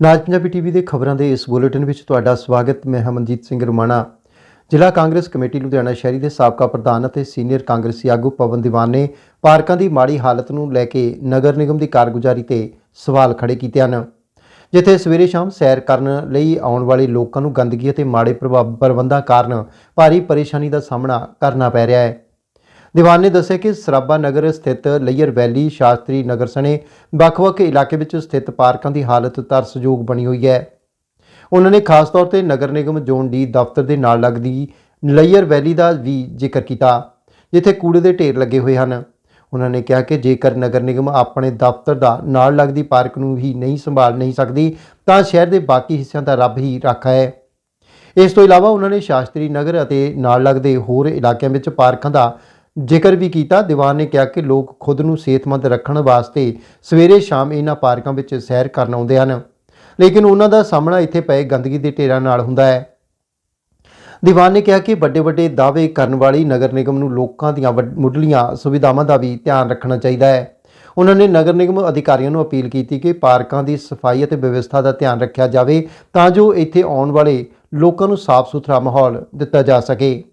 ਨਾਜ Punjabi TV ਦੇ ਖਬਰਾਂ ਦੇ ਇਸ ਬੁਲੇਟਿਨ ਵਿੱਚ ਤੁਹਾਡਾ ਸਵਾਗਤ। ਮੈਂ ਹਮਨਜੀਤ ਸਿੰਘ ਰੁਮਾਣਾ। ਜ਼ਿਲ੍ਹਾ ਕਾਂਗਰਸ ਕਮੇਟੀ ਲੁਧਿਆਣਾ ਸ਼ਹਿਰੀ ਦੇ ਸਾਬਕਾ ਪ੍ਰਧਾਨ ਅਤੇ ਸੀਨੀਅਰ ਕਾਂਗਰਸੀ ਆਗੂ ਪਵਨ ਦੀਵਾਨ ਨੇ ਪਾਰਕਾਂ ਦੀ ਮਾੜੀ ਹਾਲਤ ਨੂੰ ਲੈ ਕੇ ਨਗਰ ਨਿਗਮ ਦੀ ਕਾਰਗੁਜ਼ਾਰੀ ਤੇ ਸਵਾਲ ਖੜੇ ਕੀਤੇ ਹਨ। ਜਿੱਥੇ ਸਵੇਰੇ ਸ਼ਾਮ ਸੈਰ ਕਰਨ ਲਈ ਆਉਣ ਵਾਲੇ ਲੋਕਾਂ ਨੂੰ ਗੰਦਗੀ ਅਤੇ ਮਾੜੇ ਪ੍ਰਭਾਵ ਪ੍ਰਬੰਧਾਂ ਕਾਰਨ ਭਾਰੀ ਪਰੇਸ਼ਾਨੀ ਦਾ ਸਾਹਮਣਾ ਕਰਨਾ ਪੈ ਰਿਹਾ ਹੈ। ਦੀਵਾਨ ਨੇ ਦੱਸਿਆ ਕਿ ਸਰਾਬਾ ਨਗਰ ਸਥਿਤ ਲਈਅਰ ਵੈਲੀ ਸ਼ਾਸਤਰੀ ਨਗਰ ਸਣੇ ਵੱਖ-ਵੱਖ ਇਲਾਕੇ ਵਿੱਚ ਸਥਿਤ ਪਾਰਕਾਂ ਦੀ ਹਾਲਤ ਤਰਸਯੋਗ ਬਣੀ ਹੋਈ ਹੈ। ਉਹਨਾਂ ਨੇ ਖਾਸ ਤੌਰ ਤੇ ਨਗਰ ਨਿਗਮ ਜ਼ੋਨ ਡੀ ਦਫ਼ਤਰ ਦੇ ਨਾਲ ਲੱਗਦੀ ਲਈਅਰ ਵੈਲੀ ਦਾ ਵੀ ਜ਼ਿਕਰ ਕੀਤਾ, ਜਿੱਥੇ ਕੂੜੇ ਦੇ ਢੇਰ ਲੱਗੇ ਹੋਏ ਹਨ। ਉਹਨਾਂ ਨੇ ਕਿਹਾ ਕਿ ਜੇਕਰ ਨਗਰ ਨਿਗਮ ਆਪਣੇ ਦਫ਼ਤਰ ਦਾ ਨਾਲ ਲੱਗਦੀ ਪਾਰਕ ਨੂੰ ਹੀ ਨਹੀਂ ਸੰਭਾਲ ਨਹੀਂ ਸਕਦੀ, ਤਾਂ ਸ਼ਹਿਰ ਦੇ ਬਾਕੀ ਹਿੱਸਿਆਂ ਦਾ ਰੱਬ ਹੀ ਰਾਖਾ ਹੈ। ਇਸ ਤੋਂ ਇਲਾਵਾ ਉਹਨਾਂ ਨੇ ਸ਼ਾਸਤਰੀ ਨਗਰ ਅਤੇ ਨਾਲ ਲੱਗਦੇ ਹੋਰ ਇਲਾਕਿਆਂ ਵਿੱਚ ਪਾਰਕਾਂ ਦਾ ਜ਼ਿਕਰ ਵੀ ਕੀਤਾ। ਦੀਵਾਨ ਨੇ ਕਿਹਾ ਕਿ ਲੋਕ ਖੁਦ ਨੂੰ ਸਿਹਤਮੰਦ ਰੱਖਣ ਵਾਸਤੇ ਸਵੇਰੇ ਸ਼ਾਮ ਇਹਨਾਂ ਪਾਰਕਾਂ ਵਿੱਚ ਸੈਰ ਕਰਨ ਆਉਂਦੇ ਹਨ। ਲੇਕਿਨ ਉਹਨਾਂ ਦਾ ਸਾਹਮਣਾ ਇੱਥੇ ਪਏ ਗੰਦਗੀ ਦੇ ਢੇਰਾਂ ਨਾਲ ਹੁੰਦਾ ਹੈ। ਦੀਵਾਨ ਨੇ ਕਿਹਾ ਕਿ ਵੱਡੇ ਵੱਡੇ ਦਾਅਵੇ ਕਰਨ ਵਾਲੀ ਨਗਰ ਨਿਗਮ ਨੂੰ ਲੋਕਾਂ ਦੀਆਂ ਵੱਡ- ਮੁੱਢਲੀਆਂ ਸੁਵਿਧਾਵਾਂ ਦਾ ਵੀ ਧਿਆਨ ਰੱਖਣਾ ਚਾਹੀਦਾ ਹੈ। ਉਹਨਾਂ ਨੇ ਨਗਰ ਨਿਗਮ ਅਧਿਕਾਰੀਆਂ ਨੂੰ ਅਪੀਲ ਕੀਤੀ ਕਿ ਪਾਰਕਾਂ ਦੀ ਸਫ਼ਾਈ ਅਤੇ ਵਿਵਸਥਾ ਦਾ ਧਿਆਨ ਰੱਖਿਆ ਜਾਵੇ ਤਾਂ ਜੋ ਇੱਥੇ ਆਉਣ ਵਾਲੇ ਲੋਕਾਂ ਨੂੰ ਸਾਫ਼ ਸੁਥਰਾ ਮਾਹੌਲ ਦਿੱਤਾ ਜਾ ਸਕੇ।